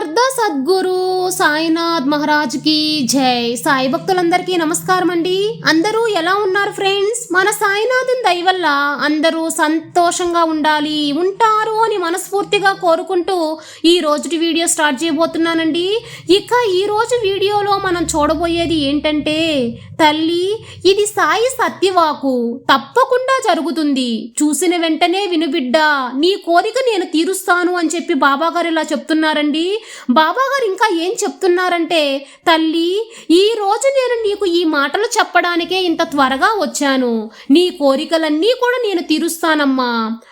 సమర్థ సద్గురు సాయినాథ్ మహారాజ్కి జై. సాయి భక్తులందరికీ నమస్కారం అండి అందరూ ఎలా ఉన్నారు ఫ్రెండ్స్? మన సాయినాథ్ దయ వల్ల అందరూ సంతోషంగా ఉండాలి ఉంటారు అని మనస్ఫూర్తిగా కోరుకుంటూ ఈ రోజుటి వీడియో స్టార్ట్ చేయబోతున్నానండి. ఇక ఈ రోజు వీడియోలో మనం చూడబోయేది ఏంటంటే తల్లి ఇది సాయి సత్యవాకు. తప్పకుండా జరుగుతుంది. చూసిన వెంటనే వినుబిడ్డా నీ కోరిక నేను తీరుస్తాను అని చెప్పి బాబాగారు ఇలా చెప్తున్నారండి. బాబాగారు ఇంకా ఏం చెప్తున్నారంటే తల్లి ఈ రోజు నేను నీకు ఈ మాటలు చెప్పడానికే ఇంత త్వరగా వచ్చాను. నీ కోరికలన్నీ కూడా నేను తీరుస్తానమ్మా.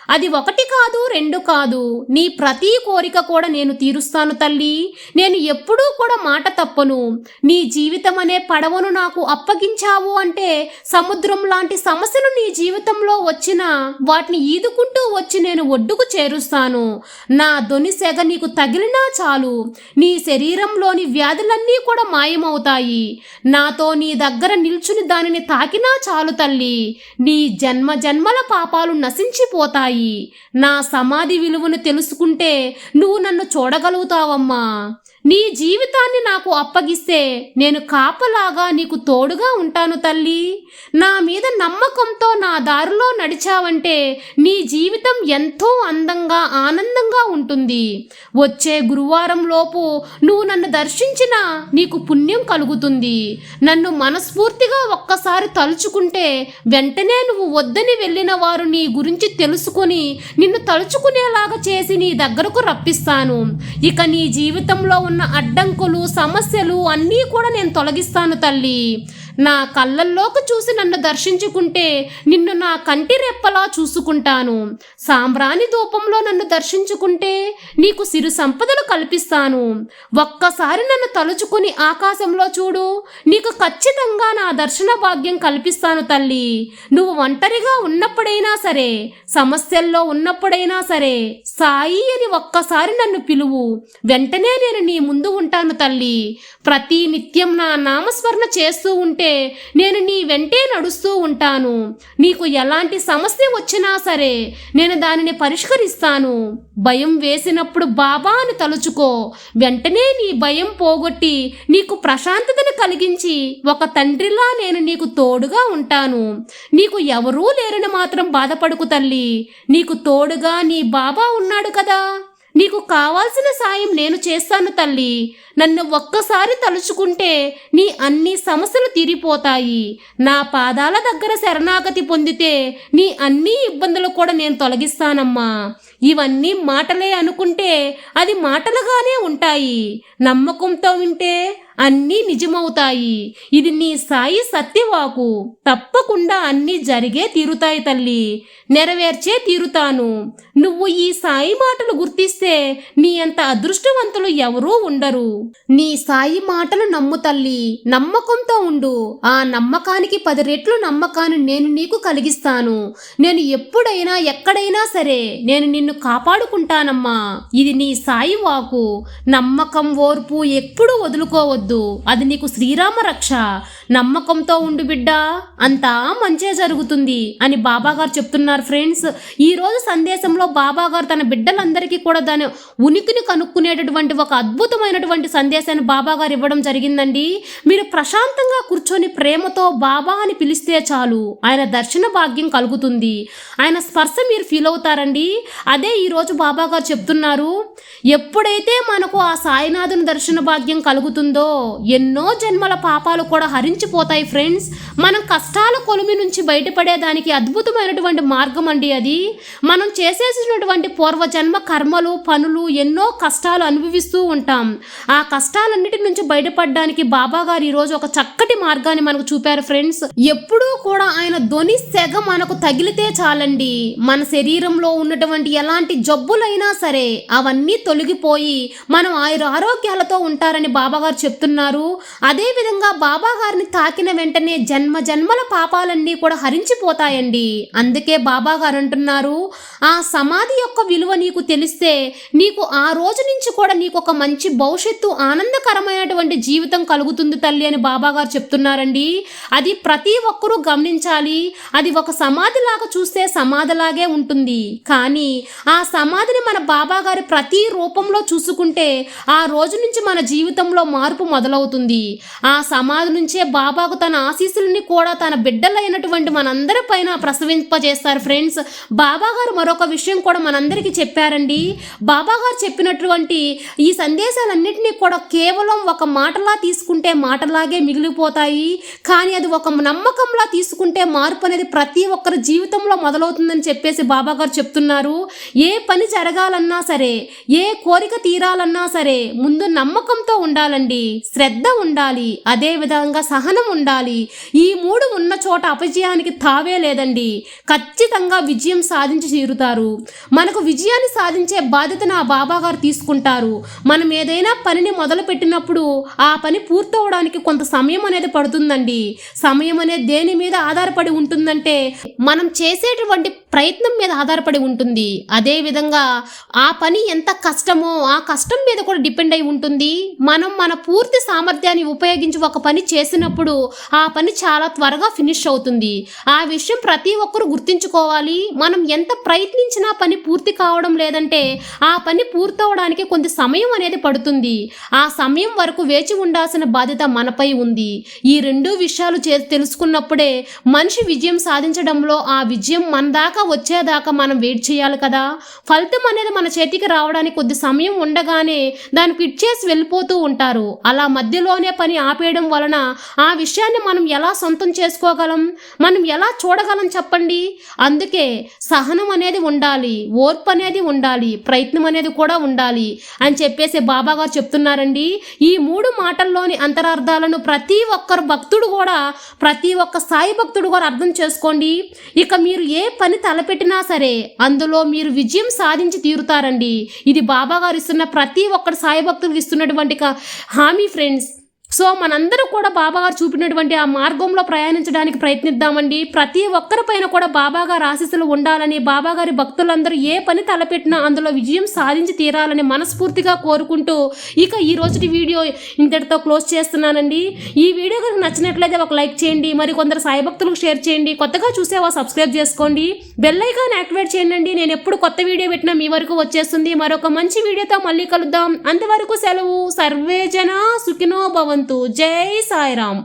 అది ఒకటి కాదు రెండు కాదు. నీ ప్రతి కోరిక కూడా నేను తీరుస్తాను తల్లి. నేను ఎప్పుడూ కూడా మాట తప్పను. నీ జీవితం అనే పడవను నాకు తొలగించావు అంటే సముద్రం లాంటి సమస్యలు నీ జీవితంలో వచ్చినా వాటిని ఈదుకుంటూ వచ్చి నేను ఒడ్డుకు చేరుస్తాను. నా దొని సెగ నీకు తగిలినా చాలు. నీ శరీరంలోని వ్యాధులన్నీ కూడా మాయమవుతాయి. నాతో నీ దగ్గర నిల్చుని దానిని తాకినా చాలు తల్లి. నీ జన్మ జన్మల పాపాలు నశించిపోతాయి. నా సమాధి విలువను తెలుసుకుంటే నువ్వు నన్ను చూడగలుగుతావమ్మా. నీ జీవితాన్ని నాకు అప్పగిస్తే నేను కాపలాగా నీకు తోడుగా ఉంటాను తల్లి. నా మీద నమ్మకంతో నా దారిలో నడిచావంటే నీ జీవితం ఎంతో అందంగా ఆనందంగా ఉంటుంది. వచ్చే గురువారం లోపు నువ్వు నన్ను దర్శించినా నీకు పుణ్యం కలుగుతుంది. నన్ను మనస్ఫూర్తిగా ఒక్కసారి తలుచుకుంటే వెంటనే నువ్వు వద్దని వెళ్ళిన వారు నీ గురించి తెలుసుకొని నిన్ను తలుచుకునేలాగా చేసి నీ దగ్గరకు రప్పిస్తాను. ఇక నీ జీవితంలో ఉన్న అడ్డంకులు సమస్యలు అన్నీ కూడా నేను తొలగిస్తాను తల్లి. నా కళ్ళల్లోకి చూసి నన్ను దర్శించుకుంటే నిన్ను నా కంటి రెప్పలా చూసుకుంటాను. సాంబ్రాణి ధూపంలో నన్ను దర్శించుకుంటే నీకు సిరు సంపదలు కల్పిస్తాను. ఒక్కసారి నన్ను తలుచుకుని ఆకాశంలో చూడు నీకు ఖచ్చితంగా నా దర్శన భాగ్యం కల్పిస్తాను తల్లి. నువ్వు ఒంటరిగా ఉన్నప్పుడైనా సరే సమస్యల్లో ఉన్నప్పుడైనా సరే సాయి అని ఒక్కసారి నన్ను పిలువు. వెంటనే నేను నీ ముందు ఉంటాను తల్లి. ప్రతి నిత్యం నా నామస్మరణ చేస్తూ ఉంటే నేను నీ వెంటే నడుస్తూ ఉంటాను. నీకు ఎలాంటి సమస్య వచ్చినా సరే నేను దానిని పరిష్కరిస్తాను. భయం వేసినప్పుడు బాబా అని తలుచుకో. వెంటనే నీ భయం పోగొట్టి నీకు ప్రశాంతతను కలిగించి ఒక తండ్రిలా నేను నీకు తోడుగా ఉంటాను. నీకు ఎవరూ లేరని మాత్రం బాధపడుకు తల్లి. నీకు తోడుగా నీ బాబా ఉన్నాడు కదా. నీకు కావాల్సిన సాయం నేను చేస్తాను తల్లి. నన్ను ఒక్కసారి తలుచుకుంటే నీ అన్ని సమస్యలు తీరిపోతాయి. నా పాదాల దగ్గర శరణాగతి పొందితే నీ అన్ని ఇబ్బందులు కూడా నేను తొలగిస్తానమ్మా. ఇవన్నీ మాటలే అనుకుంటే అది మాటలుగానే ఉంటాయి. నమ్మకంతో వింటే అన్నీ నిజమవుతాయి. ఇది నీ సాయి సత్యవాకు. తప్పకుండా అన్నీ జరిగే తీరుతాయి తల్లి. నెరవేర్చే తీరుతాను. నువ్వు ఈ సాయి మాటలు గుర్తిస్తే నీ అంత అదృష్టవంతులు ఎవరూ ఉండరు. నీ సాయి మాటలు నమ్ము తల్లి. నమ్మకంతో ఉండు. ఆ నమ్మకానికి పది రెట్లు నమ్మకాన్ని నేను నీకు కలిగిస్తాను. నేను ఎప్పుడైనా ఎక్కడైనా సరే నేను నిన్ను కాపాడుకుంటానమ్మా. ఇది నీ సాయి వాకు. నమ్మకం ఓర్పు ఎప్పుడూ వదులుకోవద్దు. అది నీకు శ్రీరామ రక్ష. నమ్మకంతో ఉండు బిడ్డ. అంతా మంచే జరుగుతుంది అని బాబాగారు చెప్తున్నారు ఫ్రెండ్స్. ఈరోజు సందేశంలో బాబాగారు తన బిడ్డలందరికీ కూడా దాని ఉనికిని కనుక్కునేటటువంటి ఒక అద్భుతమైనటువంటి సందేశాన్ని బాబా గారు ఇవ్వడం జరిగిందండి. మీరు ప్రశాంతంగా కూర్చొని ప్రేమతో బాబా అని పిలిస్తే చాలు. ఆయన దర్శన భాగ్యం కలుగుతుంది. ఆయన స్పర్శ మీరు ఫీల్ అవుతారండి. అదే ఈరోజు బాబాగారు చెప్తున్నారు. ఎప్పుడైతే మనకు ఆ సాయినాథుని దర్శన భాగ్యం కలుగుతుందో ఎన్నో జన్మల పాపాలు కూడా హరించిపోతాయి ఫ్రెండ్స్. మనం కష్టాల కొలిమి నుంచి బయటపడేదానికి అద్భుతమైనటువంటి మార్గం అండి అది. మనం చేసేసినటువంటి పూర్వజన్మ కర్మలు పనులు ఎన్నో కష్టాలు అనుభవిస్తూ ఉంటాం. ఆ కష్టాలన్నిటి నుంచి బయటపడడానికి బాబా గారు ఈరోజు ఒక చక్కటి మార్గాన్ని మనకు చూపారు ఫ్రెండ్స్. ఎప్పుడూ కూడా ఆయన ధ్వని సెగ మనకు తగిలితే చాలండి. మన శరీరంలో ఉన్నటువంటి ఎలాంటి జబ్బులైనా సరే అవన్నీ తొలగిపోయి మనం ఆయుర ఆరోగ్యాలతో ఉంటారని బాబాగారు చెప్తారు చెప్తున్నారు. అదేవిధంగా బాబా గారిని తాకిన వెంటనే జన్మ జన్మల పాపాలన్నీ కూడా హరించిపోతాయండి. అందుకే బాబా గారు అంటున్నారు ఆ సమాధి యొక్క విలువ నీకు తెలిస్తే నీకు ఆ రోజు నుంచి కూడా నీకు ఒక మంచి భవిష్యత్తు ఆనందకరమైనటువంటి జీవితం కలుగుతుంది తల్లి అని బాబా గారు చెప్తున్నారండి. అది ప్రతి ఒక్కరూ గమనించాలి. అది ఒక సమాధిలాగా చూస్తే సమాధిలాగే ఉంటుంది. కానీ ఆ సమాధిని మన బాబా గారి ప్రతి రూపంలో చూసుకుంటే ఆ రోజు నుంచి మన జీవితంలో మార్పు మొదలవుతుంది. ఆ సమాధి నుంచే బాబాకు తన ఆశీస్సులని కూడా తన బిడ్డలైనటువంటి మనందరి పైన ప్రసవింపజేస్తారు ఫ్రెండ్స్. బాబాగారు మరొక విషయం కూడా మనందరికీ చెప్పారండి. బాబాగారు చెప్పినటువంటి ఈ సందేశాలన్నింటినీ కూడా కేవలం ఒక మాటలా తీసుకుంటే మాటలాగే మిగిలిపోతాయి. కానీ అది ఒక నమ్మకంలా తీసుకుంటే మార్పు అనేది ప్రతి ఒక్కరి జీవితంలో మొదలవుతుందని చెప్పేసి బాబాగారు చెప్తున్నారు. ఏ పని జరగాలన్నా సరే ఏ కోరిక తీరాలన్నా సరే ముందు నమ్మకంతో ఉండాలండి. శ్రద్ధ ఉండాలి అదే విధంగా సహనం ఉండాలి. ఈ మూడు ఉన్న చోట అపజయానికి తావే లేదండి. ఖచ్చితంగా విజయం సాధించి తీరుతారు. మనకు విజయాన్ని సాధించే బాధ్యతను ఆ బాబా గారు తీసుకుంటారు. మనం ఏదైనా పనిని మొదలు పెట్టినప్పుడు ఆ పని పూర్తవడానికి కొంత సమయం అనేది పడుతుందండి. సమయం అనేది దేని మీద ఆధారపడి ఉంటుందంటే మనం చేసేటువంటి ప్రయత్నం మీద ఆధారపడి ఉంటుంది. అదేవిధంగా ఆ పని ఎంత కష్టమో ఆ కష్టం మీద కూడా డిపెండ్ అయి ఉంటుంది. మనం మన పూర్తి సామర్థ్యాన్ని ఉపయోగించి ఒక పని చేసినప్పుడు ఆ పని చాలా త్వరగా ఫినిష్ అవుతుంది. ఆ విషయం ప్రతి ఒక్కరు గుర్తించుకోవాలి. మనం ఎంత ప్రయత్నించినా పని పూర్తి కావడం లేదంటే ఆ పని పూర్తవడానికి కొంత సమయం అనేది పడుతుంది. ఆ సమయం వరకు వేచి ఉండాల్సిన బాధ్యత మనపై ఉంది. ఈ రెండు విషయాలు చే తెలుసుకున్నప్పుడే మనిషి విజయం సాధించడంలో ఆ విజయం మన దాకా వచ్చేదాకా మనం వెయిట్ చేయాలి కదా. ఫలితం అనేది మన చేతికి రావడానికి కొద్ది సమయం ఉండగానే దాన్ని పిట్ చేసి వెళ్ళిపోతూ ఉంటారు. అలా మధ్యలోనే పని ఆపేయడం వలన ఆ విషయాన్ని మనం ఎలా సొంతం చేసుకోగలం? మనం ఎలా చూడగలం చెప్పండి? అందుకే సహనం అనేది ఉండాలి ఓర్పు అనేది ఉండాలి ప్రయత్నం అనేది కూడా ఉండాలి అని చెప్పేసి బాబా గారు చెప్తున్నారండి. ఈ మూడు మాటల్లోని అంతరార్థాలను ప్రతి ఒక్కరు భక్తుడు కూడా ప్రతి ఒక్క సాయి భక్తుడు కూడా అర్థం చేసుకోండి. ఇక మీరు ఏ పని తలపెట్టినా సరే అందులో మీరు విజయం సాధించి తీరుతారండి. ఇది బాబా గారు ఇస్తున్న ప్రతి ఒక్కరు సాయి భక్తులకు ఇస్తున్నటువంటి హామీ ఫ్రెండ్స్ సో మనందరూ కూడా బాబా గారు చూపినటువంటి ఆ మార్గంలో ప్రయాణించడానికి ప్రయత్నిద్దామండి. ప్రతి ఒక్కరిపైన కూడా బాబాగారు ఆశీస్సులు ఉండాలని బాబా గారి భక్తులందరూ ఏ పని తలపెట్టినా అందులో విజయం సాధించి తీరాలని మనస్ఫూర్తిగా కోరుకుంటూ ఇక ఈ రోజుటి వీడియో ఇంతటితో క్లోజ్ చేస్తున్నానండి. ఈ వీడియో కనుక నచ్చినట్లయితే ఒక లైక్ చేయండి మరి కొందరు సాయి భక్తులకు షేర్ చేయండి కొత్తగా చూసేవా సబ్స్క్రైబ్ చేసుకోండి. బెల్ ఐకాన్ యాక్టివేట్ చేయండి. నేను ఎప్పుడు కొత్త వీడియో పెట్టినా మీ వరకు వచ్చేస్తుంది. మరొక మంచి వీడియోతో మళ్ళీ కలుద్దాం. అంతవరకు సెలవు. సర్వేజన సుఖినో భవంతు. జై సాయిరామ్